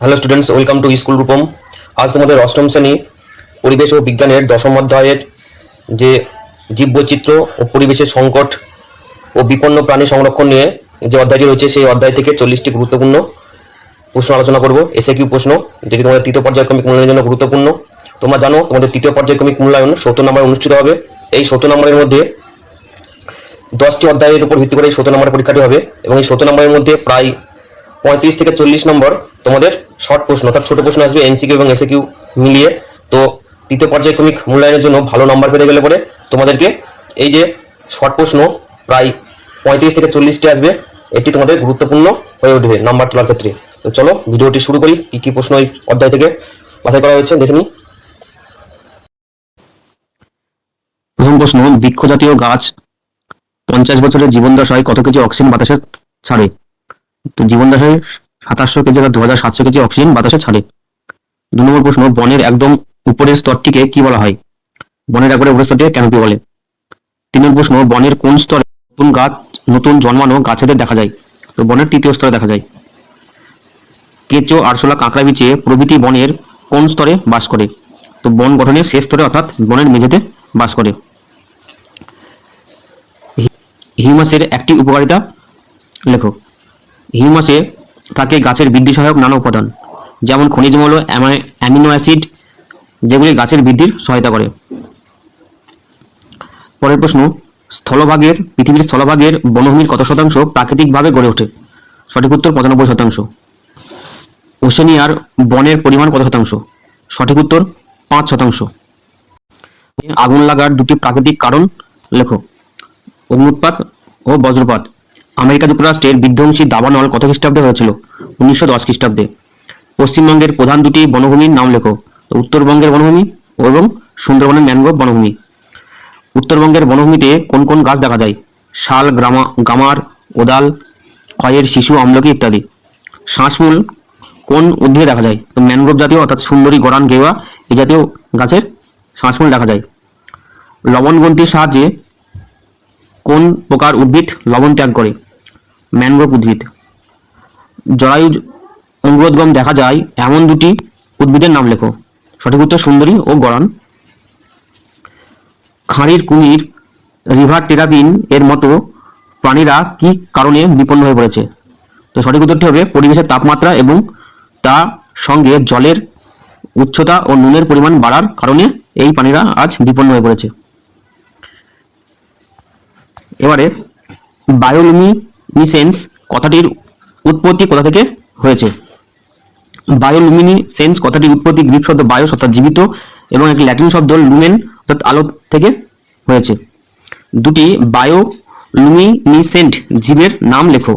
Hello students welcome to school Rupam আজ তোমাদের অষ্টম শ্রেণি, পরিবেশ ও বিজ্ঞানের দশম অধ্যায়ের যে জীববৈচিত্র্য ও পরিবেশের সংকট ও বিপন্ন প্রাণী সংরক্ষণ নিয়ে যে অধ্যায়টি রয়েছে, সেই অধ্যায় থেকে চল্লিশটি গুরুত্বপূর্ণ প্রশ্ন আলোচনা করব এসে কিউ প্রশ্ন, যেটি তোমাদের তৃতীয় পর্যায়ক্রমিক মূল্যায়নের জন্য গুরুত্বপূর্ণ। তোমরা জানো, তোমাদের তৃতীয় পর্যায়ক্রমিক মূল্যায়ন সত্তর নম্বর অনুষ্ঠিত হবে। এই সত্তর নম্বরের মধ্যে দশটি অধ্যায়ের উপর ভিত্তি করে এই সত্তর নম্বরের পরীক্ষাটি হবে এবং এই সত্তর নম্বরের মধ্যে প্রায় পঁয়ত্রিশ থেকে চল্লিশ নম্বর তোমাদের শর্ট প্রশ্ন, অর্থাৎ ছোট প্রশ্ন আসবে এনসিকিউ এবং এসএকিউ মিলিয়ে। তো তৃতীয় পর্যায়ক্রমিক মূল্যায়নের জন্য ভালো নম্বর পেতে গেলে পরে তোমাদেরকে এই যে শর্ট প্রশ্ন প্রায় পঁয়ত্রিশ থেকে চল্লিশটি আসবে, এটি তোমাদের গুরুত্বপূর্ণ হয়ে উঠবে নাম্বার তোলার ক্ষেত্রে। তো চলো, ভিডিওটি শুরু করি, কি কি প্রশ্ন এই অধ্যায় থেকে বাছাই করা হয়েছে, দেখে নিই। প্রথম প্রশ্ন বৃক্ষ জাতীয় গাছ পঞ্চাশ বছরের জীবন দশায় কত কেজি অক্সিজেন বাতাসে ছাড়ে? তো জীবন দশায় সাতাশশো কেজি বা দু হাজার সাতশো কেজি অক্সিজেন বাতাসে ছাড়ে। দু নম্বর প্রশ্ন, বনের একদম উপরের স্তরটিকে কি বলা হয়? বনের একবারে উপরের স্তরটিকে ক্যানোপি বলে? তিন নম্বর প্রশ্ন, বনের কোন স্তরে নতুন গাছ, নতুন জন্মানো গাছেদের দেখা যায়? তো বনের তৃতীয় স্তরে দেখা যায়। কেঁচো, আরশোলা, কাঁকড়া বিচে প্রভৃতি বনের কোন স্তরে বাস করে? তো বন গঠনের শেষ স্তরে অর্থাৎ বনের মেঝেতে বাস করে। হিউমাসের একটি উপকারিতা লেখো। হিউমাসে থাকে গাছের বৃদ্ধি সহায়ক নানা উপাদান, যেমন খনিজ মৌল অ্যামিনো অ্যাসিড, যেগুলি গাছের বৃদ্ধির সহায়তা করে। পরের প্রশ্ন, স্থলভাগের, পৃথিবীর স্থলভাগের বনভূমির কত শতাংশ প্রাকৃতিকভাবে গড়ে ওঠে? সঠিক উত্তর পঁচানব্বই শতাংশ। ওশেনিয়ার বনের পরিমাণ কত শতাংশ? সঠিক উত্তর, পাঁচ শতাংশ। আগুন লাগার দুটি প্রাকৃতিক কারণ লেখো। অগ্নুৎপাত ও বজ্রপাত। আমেরিকা যুক্তরাষ্ট্রের বিধ্বংসী দাবানল কত খ্রিস্টাব্দে হয়েছিল? উনিশশো দশ খ্রিস্টাব্দে। পশ্চিমবঙ্গের প্রধান দুটি বনভূমির নাম লেখো। উত্তরবঙ্গের বনভূমি এবং সুন্দরবনের ম্যানগ্রোভ বনভূমি। উত্তরবঙ্গের বনভূমিতে কোন কোন গাছ দেখা যায়? শাল, গ্রামা গামার ওদাল ক্ষয়ের শিশু, আমলকি ইত্যাদি। শ্বাসমূল কোন উদ্ভিদে দেখা যায়? তো ম্যানগ্রোভ জাতীয় অর্থাৎ সুন্দরী গরান গেওয়া এই জাতীয় গাছের শ্বাসমূল দেখা যায়। লবণ গ্রন্থির সাহায্যে কোন প্রকার উদ্ভিদ লবণ ত্যাগ করে? ম্যানগ্রোভ উদ্ভিদ। জরায়ু অঙ্গুরোদ্গম দেখা যায়, এমন দুটি উদ্ভিদের নাম লেখো। সঠিক উত্তর সুন্দরী ও গরান খাঁড়ির কুমির, রিভার টেরাবিন এর মতো প্রাণীরা কি কারণে বিপন্ন হয়ে পড়েছে? তো সঠিক উত্তরটি হবে পরিবেশের তাপমাত্রা এবং তা সঙ্গে জলের উচ্চতা ও নুনের পরিমাণ বাড়ার কারণে এই প্রাণীরা আজ বিপন্ন হয়ে পড়েছে। এবারে বায়োলুমিনিসেন্স কথাটির উৎপত্তি কোথা থেকে হয়েছে? বায়োলুমিনিসেন্স কথাটির উৎপত্তি গ্রিক শব্দ বায়ো অর্থাৎ জীবিত এবং এক ল্যাটিন শব্দ লুমেন অর্থাৎ আলো থেকে হয়েছে। দুটি বায়োলুমিনিসেন্ট জীবের নাম লেখো।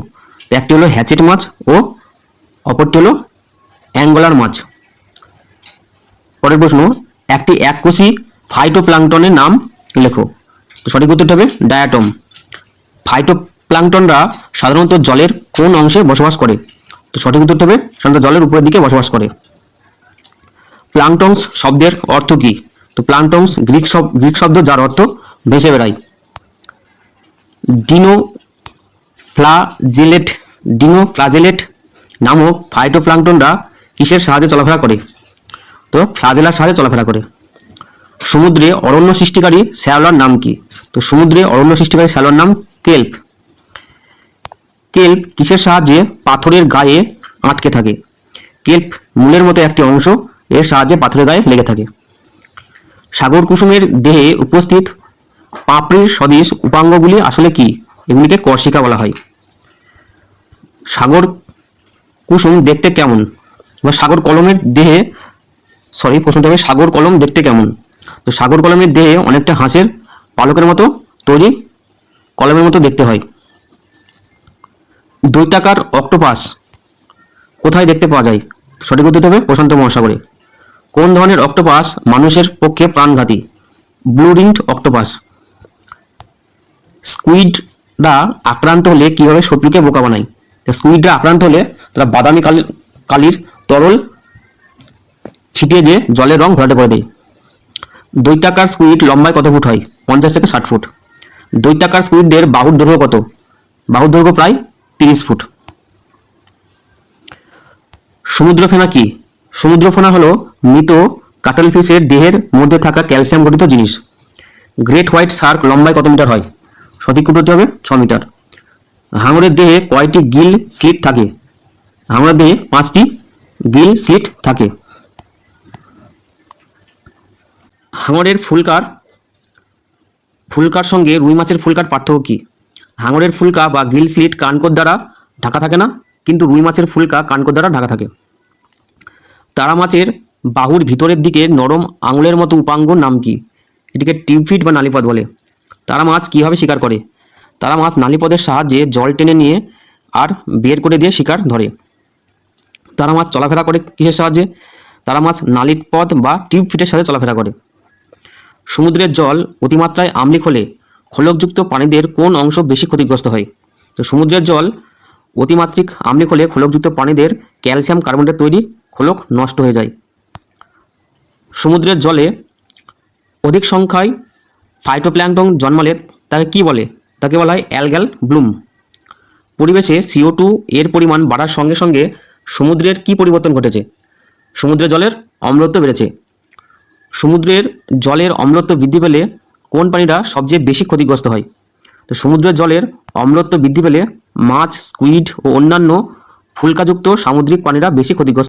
একটি হলো হ্যাচেট মাছ ও অপরটি হলো অ্যাঙ্গলার মাছ। পরের প্রশ্ন, একটি এককোষী ফাইটোপ্লাঙ্কটনের নাম লেখো। সঠিক উত্তরটি হবে ডায়াটম ফাইটোপ্লাঙ্কটনরা সাধারণত জলের কোন অংশে বসবাস করে? তো সঠিক উত্তরটি হবে, সাধারণত জলের উপরের দিকে বসবাস করে। প্লাঙ্কটনস শব্দের অর্থ কি? তো প্লাঙ্কটনস গ্রিক শব্দ গ্রিক শব্দ যার অর্থ ভেসে বেড়ায়। ডিনো ফ্লাজেলেট ডিনো ফ্লাজেলেট নামক ফাইটোপ্লাঙ্কটনরা কিসের সাহায্যে চলাফেরা করে? তো ফ্লাজেলার সাহায্যে চলাফেরা করে। সমুদ্রে অরণ্য সৃষ্টিকারী শ্যাওলার নাম কি? তো সমুদ্রে অরণ্য সৃষ্টিকারী শ্যাওলার নাম কেল্প। কেল্প কিসের সাহায্যে পাথরের গায়ে আটকে থাকে? কেল্প মূলের মতো একটি অংশ, এর সাহায্যে পাথরের গায়ে লেগে থাকে। সাগর কুসুমের দেহে উপস্থিত পাপড়ির সদৃশ উপাঙ্গগুলি আসলে কি? এগুলিকে কর্ষিকা বলা হয়। সাগর কুসুম দেখতে কেমন? বা সাগর কলমের দেহে সরি প্রশ্নটা হবে সাগর কলম দেখতে কেমন? তো সাগর কলমের দেহে অনেকটা হাঁসের পালকের মতো তৈরি কলমের মতো দেখতে হয়। দৈত্যাকার অক্টোপাস কোথায় দেখতে পাওয়া যায়? সঠিক উত্তরটি হবে প্রশান্ত মহাসাগরে। কোন ধরনের অক্টোপাস মানুষের পক্ষে প্রাণঘাতী? Blue ringed octopus. স্কুইডরা আক্রান্ত হলে কীভাবে শত্রুকে বোকা বানায়? স্কুইডরা আক্রান্ত হলে তারা বাদামি কালির কালির তরল ছিটিয়ে যে জলের রং ঘোলাটে করে দেয়। দৈত্যাকার স্কুইড লম্বায় কত ফুট হয়? পঞ্চাশ থেকে ষাট ফুট। দৈত্যাকার স্কুইডদের বাহুর দৈর্ঘ্য কত? বাহুর দৈর্ঘ্য প্রায় তিরিশ ফুট। সমুদ্র ফেনা কি? সমুদ্র ফেনা হলো মৃত কাটল ফিশের দেহের মধ্যে থাকা ক্যালসিয়াম গঠিত জিনিস। গ্রেট হোয়াইট শার্ক লম্বায় কত মিটার হয়? সঠিক উত্তরটি হবে ছ মিটার। হাঙরের দেহে কয়টি গিল স্লিট থাকে? হাঙরের দেহে পাঁচটি গিল স্লিট থাকে। হাঙরের ফুলকার ফুলকার সঙ্গে রুই মাছের ফুলকার পার্থক্য কী? হাঙরের ফুলকা বা গিল স্লিট কানকোর দ্বারা ঢাকা থাকে না, কিন্তু রুই মাছের ফুলকা কানকোর দ্বারা ঢাকা থাকে। তারা মাছের বাহুর ভিতরের দিকে নরম আঙুলের মতো উপাঙ্গর নাম কি? এটিকে টিউফিট বা নালিপদ বলে। তারা মাছ কীভাবে শিকার করে? তারা মাছ নালিপদের সাহায্যে জল টেনে নিয়ে আর বের করে দিয়ে শিকার ধরে। তারা মাছ চলাফেরা করে কিসের সাহায্যে? তারা মাছ নালিপদ বা টিউব ফিটের সাথে চলাফেরা করে। সমুদ্রের জল অতিমাত্রায় আম্লিক হলে খোলকযুক্ত প্রাণীদের কোন অংশ বেশি ক্ষতিগ্রস্ত হয়? তো সমুদ্রের জল অতিমাত্রিক আম্লিক হলে খোলকযুক্ত প্রাণীদের ক্যালসিয়াম কার্বনেটের তৈরি খোলক নষ্ট হয়ে যায়। সমুদ্রের জলে অধিক সংখ্যায় ফাইটোপ্ল্যাঙ্কটন জন্মালে তাকে কি বলে? তাকে বলা হয় অ্যালগ্যাল ব্লুম। পরিবেশে সিও টু এর পরিমাণ বাড়ার সঙ্গে সঙ্গে সমুদ্রের কি পরিবর্তন ঘটেছে? সমুদ্রের জলের অম্লত্ব বেড়েছে। সমুদ্রের জলের অম্লত্ব বৃদ্ধি পেলে কোন প্রাণীরা সবচেয়ে বেশি ক্ষতিগ্রস্ত হয়? তো সমুদ্রের জলের অম্লত্ব বৃদ্ধি পেলে মাছ স্কুইড ও অন্যান্য ফুলকাযুক্ত সামুদ্রিক প্রাণীরা বেশি ক্ষতিগ্রস্ত